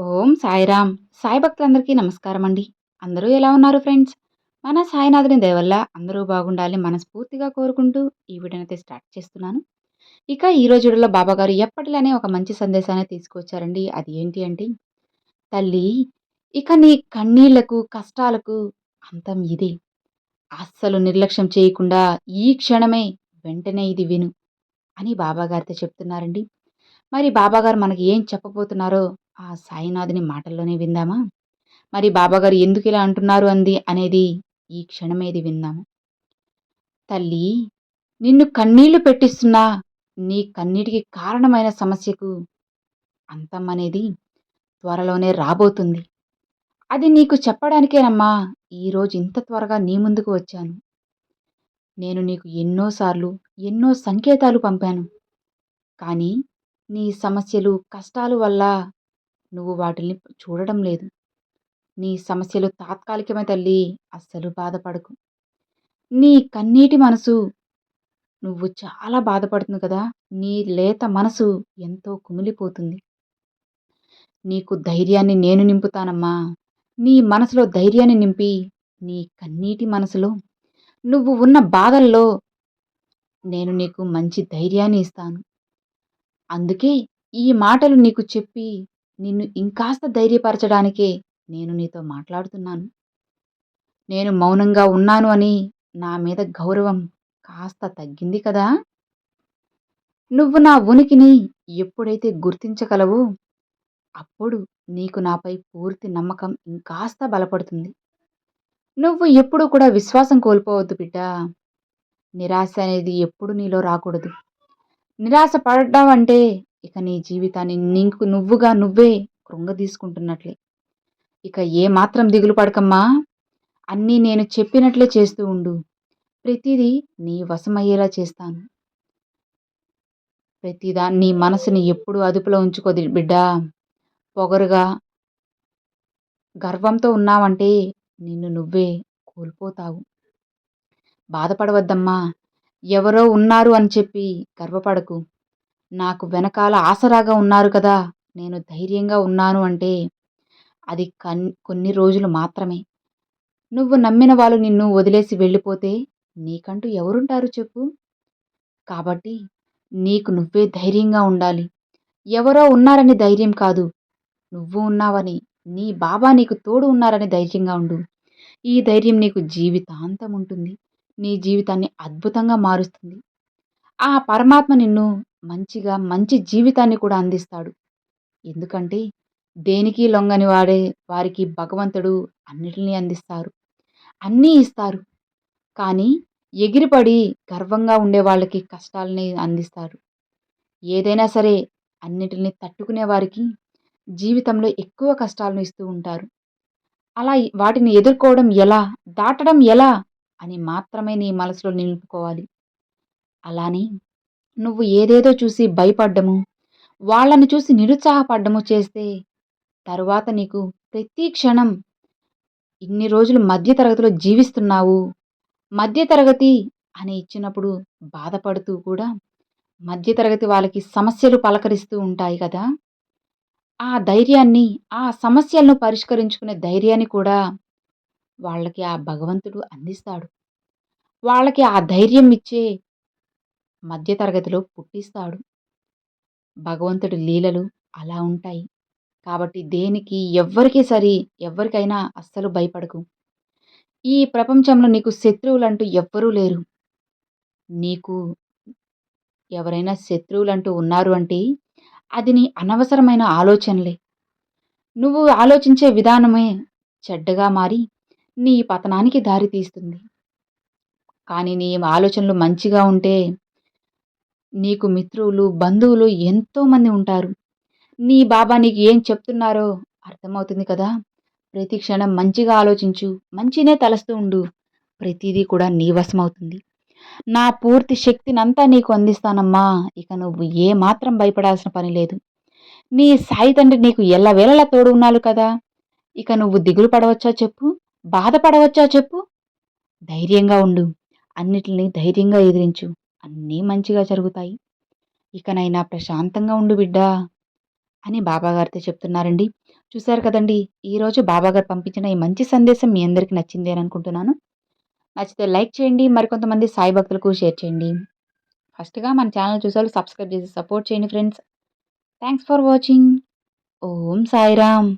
ఓం సాయిరామ్ సాయి భక్తులందరికీ నమస్కారం అండి అందరూ ఎలా ఉన్నారు ఫ్రెండ్స్? మన సాయినాథుని దయవల్ల అందరూ బాగుండాలి మనస్ఫూర్తిగా కోరుకుంటూ ఈ వీడియోనైతే స్టార్ట్ చేస్తున్నాను. ఇక ఈ రోజులో బాబాగారు ఎప్పటిలానే ఒక మంచి సందేశాన్ని తీసుకొచ్చారండి అది ఏంటి అంటే తల్లి ఇక నీ కన్నీళ్ళకు కష్టాలకు అంతం ఇదే. అస్సలు నిర్లక్ష్యం చేయకుండా ఈ క్షణమే వెంటనే ఇది విను అని బాబాగారితో చెప్తున్నారండి. మరి బాబాగారు మనకి ఏం చెప్పబోతున్నారో ఆ సాయినాథుని మాటల్లోనే విందామా? మరి బాబాగారు ఎందుకు ఇలా అంటున్నారు అంది అనేది ఈ క్షణమేది విందాము తల్లి నిన్ను కన్నీళ్ళు పెట్టిస్తున్నా నీ కన్నీటికి కారణమైన సమస్యకు అంతం అనేది త్వరలోనే రాబోతుంది. అది నీకు చెప్పడానికేనమ్మా ఈరోజు ఇంత త్వరగా నీ ముందుకు వచ్చాను. నేను నీకు ఎన్నోసార్లు ఎన్నో సంకేతాలు పంపాను. కానీ నీ సమస్యలు కష్టాలు వల్ల నువ్వు వాటిని చూడడం లేదు. నీ సమస్యలు తాత్కాలికమే తల్లి అస్సలు బాధపడకు. నీ కన్నీటి మనసు నువ్వు చాలా బాధపడుతుంది కదా నీ లేత మనసు ఎంతో కుమిలిపోతుంది. నీకు ధైర్యాన్ని నేను నింపుతానమ్మా. నీ మనసులో ధైర్యాన్ని నింపి నీ కన్నీటి మనసులో నువ్వు ఉన్న బాధల్లో నేను నీకు మంచి ధైర్యాన్ని ఇస్తాను. అందుకే ఈ మాటలు నీకు చెప్పి నిన్ను ఇంకాస్త ధైర్యపరచడానికే నేను నీతో మాట్లాడుతున్నాను. నేను మౌనంగా ఉన్నాను అని నా మీద గౌరవం కాస్త తగ్గింది కదా? నువ్వు నా ఉనికిని ఎప్పుడైతే గుర్తించగలవో అప్పుడు నీకు నాపై పూర్తి నమ్మకం ఇంకాస్త బలపడుతుంది. నువ్వు ఎప్పుడూ కూడా విశ్వాసం కోల్పోవద్దు బిడ్డ. నిరాశ అనేది ఎప్పుడు నీలో రాకూడదు. నిరాశ పడడం అంటే ఇక నీ జీవితాన్ని నీకు నువ్వుగా నువ్వే కృంగదీసుకుంటున్నట్లే ఇక ఏ మాత్రం దిగులు పడకమ్మా. అన్నీ నేను చెప్పినట్లే చేస్తూ ఉండు. ప్రతిదీ నీ వశమయ్యేలా చేస్తాను. ప్రతిదా నీ మనసుని ఎప్పుడు అదుపులో ఉంచుకోది బిడ్డా. పొగరుగా గర్వంతో ఉన్నావంటే నిన్ను నువ్వే కోల్పోతావు. బాధపడవద్దమ్మా. ఎవరో ఉన్నారు అని చెప్పి గర్వపడకు. నాకు వెనకాల ఆసరాగా ఉన్నారు కదా నేను ధైర్యంగా ఉన్నాను అంటే అది కన్ కొన్ని రోజులు మాత్రమే. నువ్వు నమ్మిన వాళ్ళు నిన్ను వదిలేసి వెళ్ళిపోతే నీకంటూ ఎవరుంటారు చెప్పు? కాబట్టి నీకు నువ్వే ధైర్యంగా ఉండాలి. ఎవరో ఉన్నారని ధైర్యం కాదు. నువ్వు ఉన్నావని నీ బాబా నీకు తోడు ఉన్నారని ధైర్యంగా ఉండు. ఈ ధైర్యం నీకు జీవితాంతం ఉంటుంది. నీ జీవితాన్ని అద్భుతంగా మారుస్తుంది. ఆ పరమాత్మ నిన్ను మంచిగా మంచి జీవితాన్ని కూడా అందిస్తాడు. ఎందుకంటే దేనికి లొంగని వాడే వారికి భగవంతుడు అన్నిటినీ అందిస్తారు. అన్నీ ఇస్తారు. కానీ ఎగిరిపడి గర్వంగా ఉండే వాళ్ళకి కష్టాలని అందిస్తారు. ఏదైనా సరే అన్నిటిని తట్టుకునే వారికి జీవితంలో ఎక్కువ కష్టాలను ఇస్తూ ఉంటారు. అలా వాటిని ఎదుర్కోవడం ఎలా దాటడం ఎలా అని మాత్రమే నీ మనసులో నిలుపుకోవాలి. అలానే నువ్వు ఏదేదో చూసి భయపడ్డము. వాళ్ళని చూసి నిరుత్సాహపడ్డము చేస్తే తరువాత నీకు ప్రతి క్షణం ఇన్ని రోజులు మధ్యతరగతిలో జీవిస్తున్నావు. మధ్యతరగతి అని ఇచ్చినప్పుడు బాధపడుతూ కూడా మధ్యతరగతి వాళ్ళకి సమస్యలు పలకరిస్తూ ఉంటాయి కదా. ఆ ధైర్యాన్ని ఆ సమస్యలను పరిష్కరించుకునే ధైర్యాన్ని కూడా వాళ్ళకి ఆ భగవంతుడు అందిస్తాడు. వాళ్ళకి ఆ ధైర్యం ఇచ్చే మధ్యతరగతిలో పుట్టిస్తాడు. భగవంతుడి లీలలు అలా ఉంటాయి. కాబట్టి దేనికి ఎవ్వరికీ సరి ఎవ్వరికైనా అస్సలు భయపడకు. ఈ ప్రపంచంలో నీకు శత్రువులంటూ ఎవ్వరూ లేరు. నీకు ఎవరైనా శత్రువులంటూ ఉన్నారు అంటే అది నీ అనవసరమైన ఆలోచనలే. నువ్వు ఆలోచించే విధానమే చెడ్డగా మారి నీ పతనానికి దారి తీస్తుంది కానీ నీ ఆలోచనలు మంచిగా ఉంటే నీకు మిత్రులు బంధువులు ఎంతోమంది ఉంటారు. నీ బాబా నీకు ఏం చెప్తున్నారో అర్థమవుతుంది కదా? ప్రతి క్షణం మంచిగా ఆలోచించు మంచినే తలస్తూ ఉండు. ప్రతిదీ కూడా నీ వశమవుతుంది. నా పూర్తి శక్తినంతా నీకు అందిస్తానమ్మా. ఇక నువ్వు ఏమాత్రం భయపడాల్సిన పని లేదు. నీ సాయి తండ్రి నీకు ఎల్లవేళలా తోడు ఉన్నాడు కదా? ఇక నువ్వు దిగులు పడవచ్చా చెప్పు? బాధపడవచ్చా చెప్పు? ధైర్యంగా ఉండు. అన్నిటిని ధైర్యంగా ఎదిరించు. అన్నీ మంచిగా జరుగుతాయి. ఇకనైనా ప్రశాంతంగా ఉండు బిడ్డా అని బాబాగారితో చెప్తున్నారండి. చూశారు కదండి ఈరోజు బాబాగారు పంపించిన ఈ మంచి సందేశం మీ అందరికీ నచ్చింది అని అనుకుంటున్నాను. నచ్చితే లైక్ చేయండి మరికొంతమంది సాయి భక్తులకు షేర్ చేయండి. ఫస్ట్గా మన ఛానల్ చూసారు సబ్స్క్రైబ్ చేసి సపోర్ట్ చేయండి friends. Thanks for watching. Om Sairam.